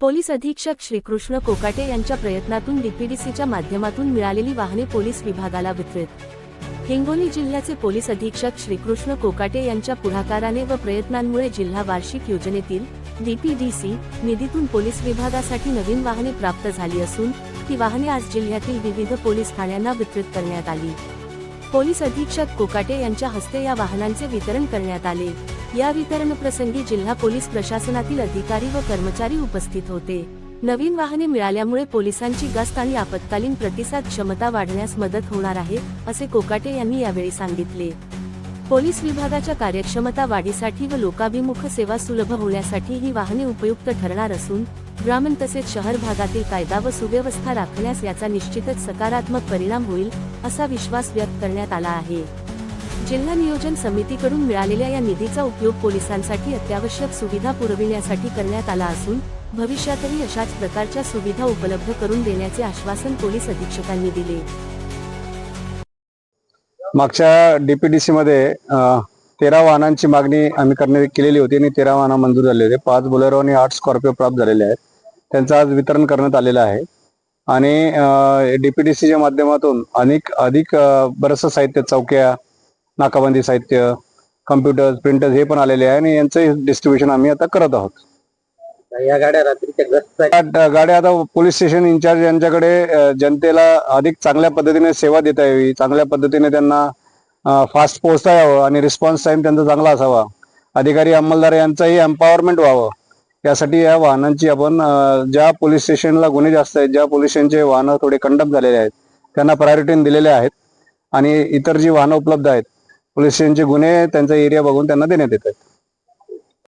Police अधीक्षक श्रीकृष्ण कोकाटे यांच्या प्रयत्नातून डीपीडीसीच्या माध्यमातून मिळालेली वाहने पोलीस विभागाला वितरित. हिंगोली जिल्ह्याचे पोलीस अधीक्षक श्रीकृष्ण कोकाटे यांच्या पुढाकाराने व प्रयत्नांमुळे जिल्हा वार्षिक योजनेतील डीपीडीसी निधीतून पोलीस विभागासाठी नवीन वाहने प्राप्त झाली असून ती वाहने आज जिल्ह्यातील विविध पोलीस ठाण्यांना वितरित करण्यात आली. पोलीस अधीक्षक कोकाटे यांच्या हस्ते या वाहनांचे वितरण करण्यात आले. या वितरण प्रसंगी जिल्हा पोलीस प्रशासनातील अधिकारी व कर्मचारी उपस्थित होते. नवीन वाहने मिळाल्यामुळे पोलिसांची गस्त आणि आपत्कालीन प्रतिसाद क्षमता वाढण्यास मदत होणार आहे असे कोकाटे यांनी यावेळी सांगितले. पोलीस विभागाच्या कार्यक्षमता वाढीसाठी व लोकाभिमुख सेवा सुलभ होण्यासाठी ही वाहने उपयुक्त ठरणार असून ग्रामीण तसेच शहर भागातील कायदा व सुव्यवस्था राखण्यास याचा निश्चितच सकारात्मक परिणाम होईल असा विश्वास व्यक्त करण्यात आला आहे. जिल्हा नियोजन समितीकडून मिळालेल्या या निधीचा उपयोग पोलिसांसाठी अत्यावश्यक सुविधा पुरविण्यासाठी करण्यात आला असून भविष्यातही अशाच प्रकारच्या सुविधा उपलब्ध करून देण्याचे आश्वासन पोलीस अधीक्षकांनी दिले. मागच्या डीपीडीसी मध्ये तेरा वाहनांची मागणी आम्ही करणे केलेली होती आणि तेरा वाहनं मंजूर झाले होते. पाच बोलेरो आणि आठ स्कॉर्पिओ प्राप्त झालेले आहेत. त्यांचं आज वितरण करण्यात आलेलं आहे. आणि डीपीडीसीच्या माध्यमातून अनेक अधिक बरंचसं साहित्य चौक्या नाकाबंदी साहित्य कम्प्युटर्स प्रिंटर्स हे पण आलेले आहे आणि यांचं डिस्ट्रीब्युशन आम्ही आता करत आहोत. या गाड्या रात्रीच्या गस्त गाड्या आता पोलीस स्टेशन इन्चार्ज यांच्याकडे अ, जनतेला अधिक चांगल्या पद्धतीने सेवा देता यावी चांगल्या पद्धतीने त्यांना फास्ट पोहोचता यावं आणि रिस्पॉन्स टाइम त्यांचा चांगला असावा. अधिकारी अंमलदार यांचंही एम्पॉवरमेंट व्हावं. यासाठी या वाहनांची आपण अ, ज्या पोलीस स्टेशनला गुन्हे जास्त आहेत ज्या पोलीस स्टेशनचे वाहनं थोडे कंडम झालेले आहेत त्यांना प्रायोरिटी दिलेले आहेत. आणि इतर जी वाहनं उपलब्ध आहेत पोलीस स्टेशनचे गुन्हे त्यांचा एरिया बघून त्यांना देण्यात येत आहेत